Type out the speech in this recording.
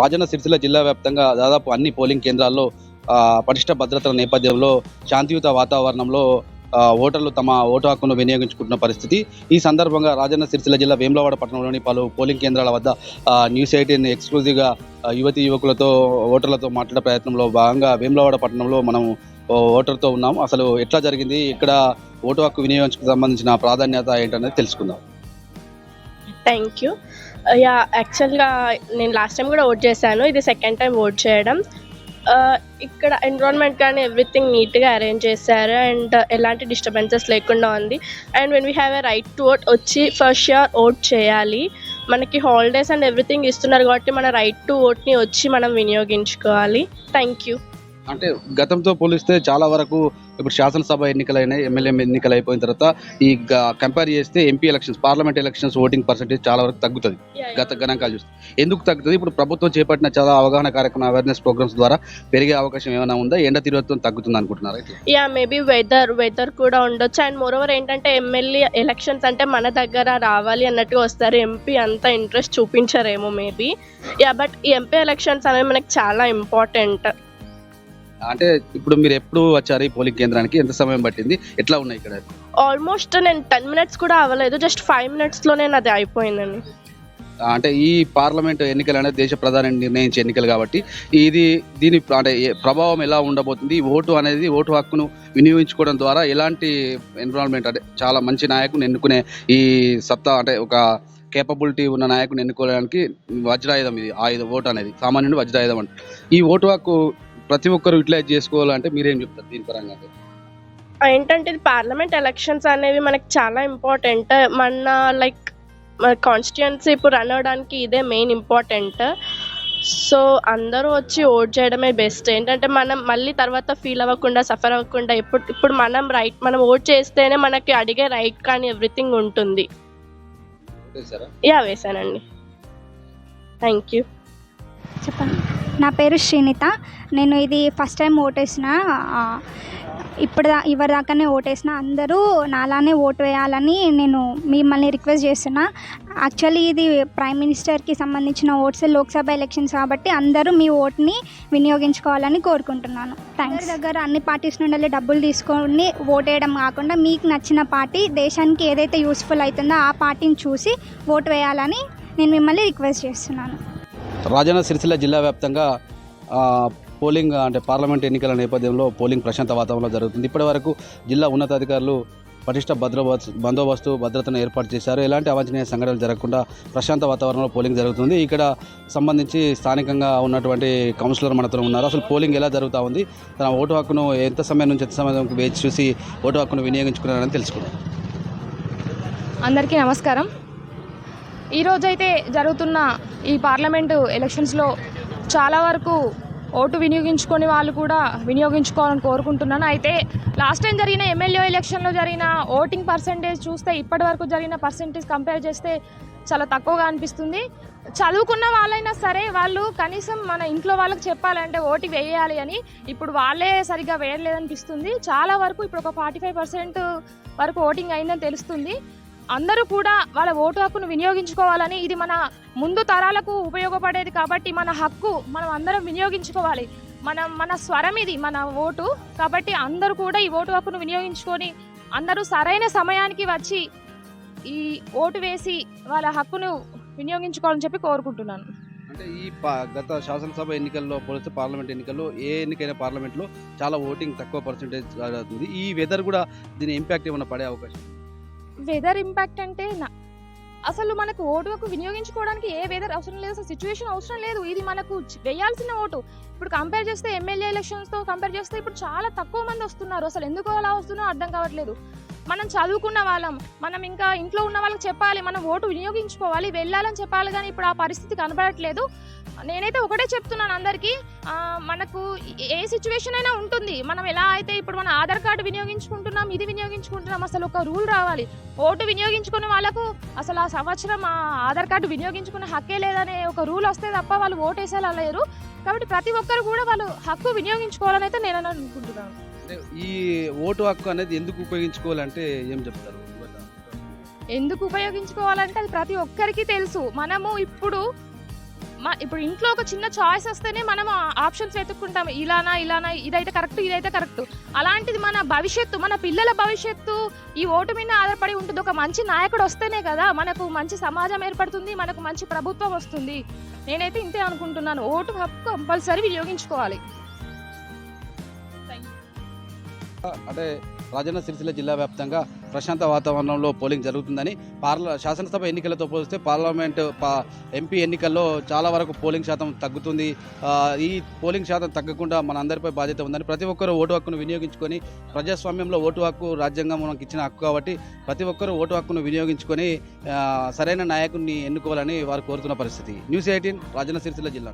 రాజన్న సిరిసిల్ల జిల్లా వ్యాప్తంగా దాదాపు అన్ని పోలింగ్ కేంద్రాల్లో పటిష్ట భద్రతల నేపథ్యంలో శాంతియుత వాతావరణంలో ఓటర్లు తమ ఓటు హక్కును వినియోగించుకుంటున్న పరిస్థితి. ఈ సందర్భంగా రాజన్న సిరిసిల్ల జిల్లా వేములవాడ పట్టణంలోని పలు పోలింగ్ కేంద్రాల వద్ద న్యూస్ ఎయిటీన్ ఎక్స్క్లూజివ్గా యువతి యువకులతో ఓటర్లతో మాట్లాడే ప్రయత్నంలో భాగంగా వేములవాడ పట్టణంలో మనం ఓటర్తో ఉన్నాం అసలు ఎట్లా జరిగింది? ఇక్కడ ఓటు హక్కు వినియోగించుకు సంబంధించిన ప్రాధాన్యత ఏంటనేది తెలుసుకుందాం. Thank you. Uh, యా యాక్చువల్గా నేను లాస్ట్ టైం కూడా ఓట్ చేశాను. ఇది సెకండ్ టైం ఓట్ చేయడం. Uh, ఇక్కడ ఎన్విరాన్మెంట్ కానీ ఎవ్రీథింగ్ నీట్గా అరేంజ్ చేశారు. అండ్ uh, ఎలాంటి డిస్టర్బెన్సెస్ లేకుండా ఉంది. And when we have a right to vote వచ్చి ఫస్ట్ ఇయర్ ఓట్ చేయాలి. మనకి హాలిడేస్ అండ్ ఎవ్రీథింగ్ ఇస్తున్నారు కాబట్టి మన రైట్ టు ఓట్ని వచ్చి మనం వినియోగించుకోవాలి. థ్యాంక్ యూ అంటే గతంతో పోలిస్తే చాలా వరకు ఇప్పుడు శాసనసభ ఎన్నికలైన ఎమ్మెల్యే ఎన్నికలు అయిపోయిన తర్వాత ఈ కంపేర్ చేస్తే MP elections parliament elections voting percentage చాలా వరకు తగ్గుతుంది. గత గణాంకాలు చూస్తే. ఎందుకు తగ్గుతుంది? ఇప్పుడు ప్రభుత్వం చేపట్టిన చాలా అవగాహన కార్యక్రమ అవేర్నెస్ ప్రోగ్రామ్స్ ద్వారా పెరిగే అవకాశం ఏమైనా ఉందా? ఎండ తీవ్రత్వం తగ్గుతుంది అనుకుంటున్నారు యా మేబీ వెదర్ వెదర్ కూడా ఉండొచ్చు. అండ్ మోరోవర్ ఏంటంటే ఎమ్మెల్యే ఎలక్షన్స్ అంటే మన దగ్గర రావాలి అన్నట్టుగా వస్తారు. ఎంపీ అంత ఇంట్రెస్ట్ చూపించరేమో మేబీ యా బట్ ఈ ఎంపీ ఎలక్షన్స్ అనేవి మనకి చాలా ఇంపార్టెంట్ అంటే ఇప్పుడు మీరు ఎప్పుడు వచ్చారు ఈ పోలింగ్ కేంద్రానికి? ఎంత సమయం పట్టింది? ఎట్లా ఉన్నాయి ఇక్కడ? ఆల్మోస్ట్ నేను టెన్ మినిట్స్ కూడా అవ్వలేదు. జస్ట్ ఫైవ్ మినిట్స్లోనే నాది అయిపోయిందండి. అంటే ఈ పార్లమెంట్ ఎన్నికలు అనేది దేశ ప్రధాని నిర్ణయించే ఎన్నికలు కాబట్టి ఇది దీని అంటే ప్రభావం ఎలా ఉండబోతుంది? ఈ ఓటు అనేది ఓటు హక్కును వినియోగించుకోవడం ద్వారా ఎలాంటి ఎన్విరాన్మెంట్ అంటే చాలా మంచి నాయకుని ఎన్నుకునే ఈ సత్తా అంటే ఒక కేపబిలిటీ ఉన్న నాయకుని ఎన్నుకోవడానికి వజ్రాయుధం ఇది ఆయుధం ఓటు అనేది సామాన్యుడు వజ్రాయుధం అంటే. ఈ ఓటు హక్కు ప్రతి ఒక్కరు యూటిలైజ్ చేసుకోవాలంటే మీరేం చెప్తారు దీని పరంగా? ఏంటంటే ఇది పార్లమెంట్ ఎలక్షన్స్ అనేవి మనకి చాలా ఇంపార్టెంట్. మన లైక్ మన కాన్స్టిట్యుయన్సీ ఇప్పుడు రన్ అవ్వడానికి ఇదే మెయిన్ ఇంపార్టెంట్. సో అందరూ వచ్చి ఓట్ చేయడమే బెస్ట్ ఏంటంటే మనం మళ్ళీ తర్వాత ఫీల్ అవ్వకుండా సఫర్ అవ్వకుండా ఇప్పుడు ఇప్పుడు మనం రైట్ మనం ఓట్ చేస్తేనే మనకి అడిగే రైట్ కానీ ఎవ్రీథింగ్ ఉంటుంది? యా వేసానండి థ్యాంక్ యూ చెప్పండి. నా పేరు శ్రీనిత. నేను ఇది ఫస్ట్ టైం ఓటేసిన ఇప్పుడు దా ఇవరి దాకానే ఓటేసిన. అందరూ నాలానే ఓటు వేయాలని నేను మిమ్మల్ని రిక్వెస్ట్ చేస్తున్నా. యాక్చువల్లీ ఇది ప్రైమ్ మినిస్టర్కి సంబంధించిన ఓట్స్ లోక్సభ ఎలక్షన్స్ కాబట్టి అందరూ మీ ఓట్ని వినియోగించుకోవాలని కోరుకుంటున్నాను. థ్యాంక్స్. దగ్గర అన్ని పార్టీస్ నుండి డబ్బులు తీసుకొని ఓట్ వేయడం కాకుండా మీకు నచ్చిన పార్టీ దేశానికి ఏదైతే యూస్ఫుల్ అవుతుందో ఆ పార్టీని చూసి ఓటు వేయాలని నేను మిమ్మల్ని రిక్వెస్ట్ చేస్తున్నాను. రాజన్న సిరిసిల్ల జిల్లా వ్యాప్తంగా పోలింగ్ అంటే పార్లమెంట్ ఎన్నికల నేపథ్యంలో పోలింగ్ ప్రశాంత వాతావరణంలో జరుగుతుంది. ఇప్పటి వరకు జిల్లా ఉన్నతాధికారులు పటిష్ట భద్ర బందోబస్తు భద్రతను ఏర్పాటు చేశారు. ఎలాంటి అవాంఛనీయ సంఘటనలు జరగకుండా ప్రశాంత వాతావరణంలో పోలింగ్ జరుగుతుంది. ఇక్కడ సంబంధించి స్థానికంగా ఉన్నటువంటి కౌన్సిలర్ మనతో ఉన్నారు. అసలు పోలింగ్ ఎలా జరుగుతూ ఉంది? తన ఓటు హక్కును ఎంత సమయం నుంచి ఎంత సమయం వేచి చూసి ఓటు హక్కును వినియోగించుకున్నారని తెలుసుకున్నాం అందరికీ నమస్కారం. ఈరోజైతే జరుగుతున్న ఈ పార్లమెంటు ఎలక్షన్స్లో చాలా వరకు ఓటు వినియోగించుకొని వాళ్ళు కూడా వినియోగించుకోవాలని కోరుకుంటున్నాను. అయితే లాస్ట్ టైం జరిగిన ఎమ్మెల్యే ఎలక్షన్లో జరిగిన ఓటింగ్ పర్సంటేజ్ చూస్తే ఇప్పటి వరకు జరిగిన పర్సంటేజ్ కంపేర్ చేస్తే చాలా తక్కువగా అనిపిస్తుంది. చదువుకున్న వాళ్ళైనా సరే వాళ్ళు కనీసం మన ఇంట్లో వాళ్ళకి చెప్పాలంటే ఓటు వేయాలి అని ఇప్పుడు వాళ్ళే సరిగ్గా వేయలేదనిపిస్తుంది. చాలా వరకు ఇప్పుడు ఒక ఫార్టీ ఫైవ్ పర్సెంట్ వరకు ఓటింగ్ అయిందని తెలుస్తుంది. అందరూ కూడా వాళ్ళ ఓటు హక్కును వినియోగించుకోవాలని ఇది మన ముందు తరాలకు ఉపయోగపడేది కాబట్టి మన హక్కు మనం అందరం వినియోగించుకోవాలి. మనం మన స్వరం ఇది మన ఓటు. కాబట్టి అందరూ కూడా ఈ ఓటు హక్కును వినియోగించుకొని అందరూ సరైన సమయానికి వచ్చి ఈ ఓటు వేసి వాళ్ళ హక్కును వినియోగించుకోవాలని చెప్పి కోరుకుంటున్నాను. అంటే ఈ గత శాసనసభ ఎన్నికల్లో పోలిస్తే పార్లమెంట్ ఎన్నికల్లో ఏ ఎన్నికైనా పార్లమెంట్లో చాలా ఓటింగ్ తక్కువ పర్సెంటేజ్ అవుతుంది ఈ వెదర్ కూడా దీని ఇంపాక్ట్ ఏమైనా పడే అవకాశం వెదర్ ఇంపాక్ట్ అంటే నా అసలు మనకు ఓటుకు వినియోగించుకోవడానికి ఏ వెదర్ అవసరం లేదు. అసలు సిచ్యువేషన్ అవసరం లేదు. ఇది మనకు వేయాల్సిన ఓటు. ఇప్పుడు కంపేర్ చేస్తే ఎమ్మెల్యే ఎలక్షన్స్తో కంపేర్ చేస్తే ఇప్పుడు చాలా తక్కువ మంది వస్తున్నారు. అసలు ఎందుకు అలా వస్తున్నారో అర్థం కావట్లేదు. మనం చదువుకున్న వాళ్ళం. మనం ఇంకా ఇంట్లో ఉన్న వాళ్ళకి చెప్పాలి. మనం ఓటు వినియోగించుకోవాలి. వెళ్ళాలని చెప్పాలి కానీ ఇప్పుడు ఆ పరిస్థితి కనబడట్లేదు. నేనైతే ఒకటే చెప్తున్నాను అందరికీ మనకు ఏ సిచ్యువేషన్ అయినా ఉంటుంది. మనం ఎలా అయితే ఇప్పుడు మన ఆధార్ కార్డు వినియోగించుకుంటున్నాం ఇది వినియోగించుకుంటున్నాం అసలు ఒక రూల్ రావాలి. ఓటు వినియోగించుకునే వాళ్ళకు అసలు ఆ సంవత్సరం ఆ ఆధార్ కార్డు వినియోగించుకునే హక్కే లేదనే ఒక రూల్ వస్తే తప్ప వాళ్ళు ఓటు వేసేలా లేరు. కాబట్టి ప్రతి ఒక్కరు కూడా వాళ్ళు హక్కు వినియోగించుకోవాలని అయితే నేను అనుకుంటున్నాను. ఈ ఓటు హక్కు అనేది ఎందుకు ఉపయోగించుకోవాలంటే ఏం చెప్తారు? ఎందుకు ఉపయోగించుకోవాలంటే అది ప్రతి ఒక్కరికి తెలుసు. మనము ఇప్పుడు ఇప్పుడు ఇంట్లో ఒక చిన్న చాయిస్ వస్తేనే మనం ఆప్షన్స్ వెతుక్కుంటాం ఇలానా ఇలానా ఇదైతే కరెక్ట్ ఇదైతే కరెక్ట్ అలాంటిది మన భవిష్యత్తు మన పిల్లల భవిష్యత్తు ఈ ఓటు మీద ఆధారపడి ఉంటుంది. ఒక మంచి నాయకుడు వస్తేనే కదా మనకు మంచి సమాజం ఏర్పడుతుంది మనకు మంచి ప్రభుత్వం వస్తుంది. నేనైతే ఇంతే అనుకుంటున్నాను. ఓటు హక్కు కంపల్సరీ వినియోగించుకోవాలి. అంటే రాజన్న సిరిసిల్ల జిల్లా వ్యాప్తంగా ప్రశాంత వాతావరణంలో పోలింగ్ జరుగుతుందని పార్ల శాసనసభ ఎన్నికలతో పోలిస్తే పార్లమెంట్ ఎంపీ ఎన్నికల్లో చాలా వరకు పోలింగ్ శాతం తగ్గుతుంది. ఈ పోలింగ్ శాతం తగ్గకుండా మన అందరిపై బాధ్యత ఉందని ప్రతి ఒక్కరూ ఓటు హక్కును వినియోగించుకొని ప్రజాస్వామ్యంలో ఓటు హక్కు రాజ్యాంగం మనకి ఇచ్చిన హక్కు కాబట్టి ప్రతి ఒక్కరూ ఓటు హక్కును వినియోగించుకొని సరైన నాయకుడిని ఎన్నుకోవాలని వారు కోరుతున్న పరిస్థితి. న్యూస్ ఎయిటీన్ రాజన్న సిరిసిల్ల జిల్లా.